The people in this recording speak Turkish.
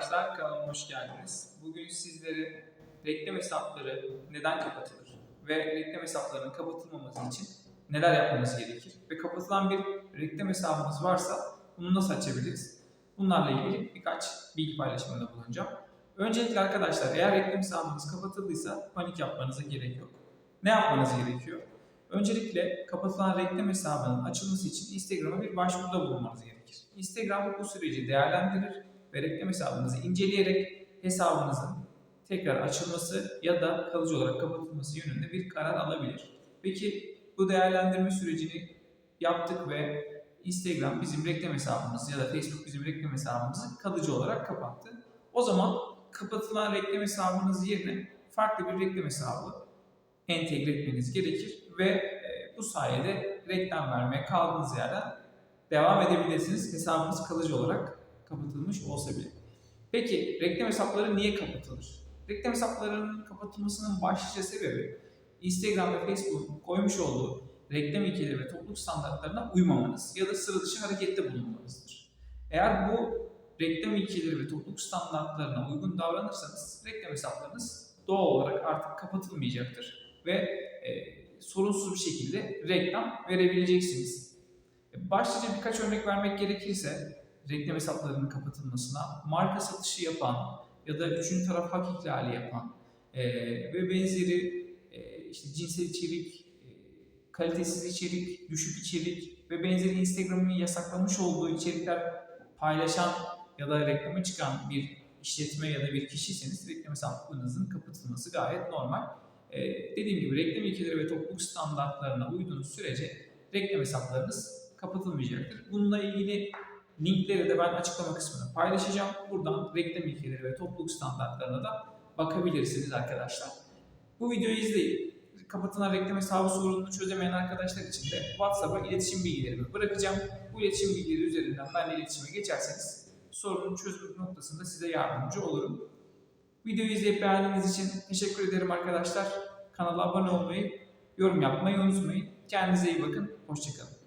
arkadaşlar, kanalıma hoş geldiniz. Bugün sizlere reklam hesapları neden kapatılır ve reklam hesaplarının kapatılmaması için neler yapmamız gerekir ve kapatılan bir reklam hesabımız varsa bunu nasıl açabiliriz? Bunlarla ilgili birkaç bilgi paylaşımında bulunacağım. Öncelikle arkadaşlar eğer reklam hesabınız kapatıldıysa panik yapmanıza gerek yok. Ne yapmanız gerekiyor? Öncelikle kapatılan reklam hesabının açılması için Instagram'a bir başvuruda bulunmanız gerekir. Instagram bu süreci değerlendirir ve reklam hesabınızı inceleyerek hesabınızın tekrar açılması ya da kalıcı olarak kapatılması yönünde bir karar alabilir. Peki bu değerlendirme sürecini yaptık ve Instagram bizim reklam hesabımızı ya da Facebook bizim reklam hesabımızı kalıcı olarak kapattı. O zaman kapatılan reklam hesabınız yerine farklı bir reklam hesabı entegre etmeniz gerekir ve e, bu sayede reklam vermeye kaldığınız yerden devam edebilirsiniz. Hesabınız kalıcı olarak kapatılmış olsa bile. Peki reklam hesapları niye kapatılır? Reklam hesaplarının kapatılmasının başlıca sebebi Instagram ve Facebook'un koymuş olduğu reklam ilkeleri ve topluluk standartlarına uymamanız ya da sıra dışı harekette bulunmanızdır. Eğer bu reklam ilkeleri ve topluluk standartlarına uygun davranırsanız reklam hesaplarınız doğal olarak artık kapatılmayacaktır ve e, sorunsuz bir şekilde reklam verebileceksiniz. E, Başlıca birkaç örnek vermek gerekirse reklam hesaplarının kapatılmasına marka satışı yapan ya da üçüncü taraf hak ihlali yapan e, ve benzeri e, işte cinsel içerik, e, kalitesiz içerik, düşük içerik ve benzeri Instagram'ın yasaklamış olduğu içerikler paylaşan ya da reklama çıkan bir işletme ya da bir kişiyseniz reklam hesaplarınızın kapatılması gayet normal. Ee, dediğim gibi reklam ilkeleri ve topluluk standartlarına uyduğunuz sürece reklam hesaplarınız kapatılmayacaktır. Bununla ilgili linkleri de ben açıklama kısmına paylaşacağım. Buradan reklam ilkeleri ve topluluk standartlarına da bakabilirsiniz arkadaşlar. Bu videoyu izleyip kapatılan reklam hesabı sorununu çözemeyen arkadaşlar için de WhatsApp'a iletişim bilgilerimi bırakacağım. Bu iletişim bilgileri üzerinden benimle iletişime geçerseniz sorunun çözüm noktasında size yardımcı olurum. Videoyu izleyip beğendiğiniz için teşekkür ederim arkadaşlar. Kanala abone olmayı, yorum yapmayı unutmayın. Kendinize iyi bakın. Hoşçakalın.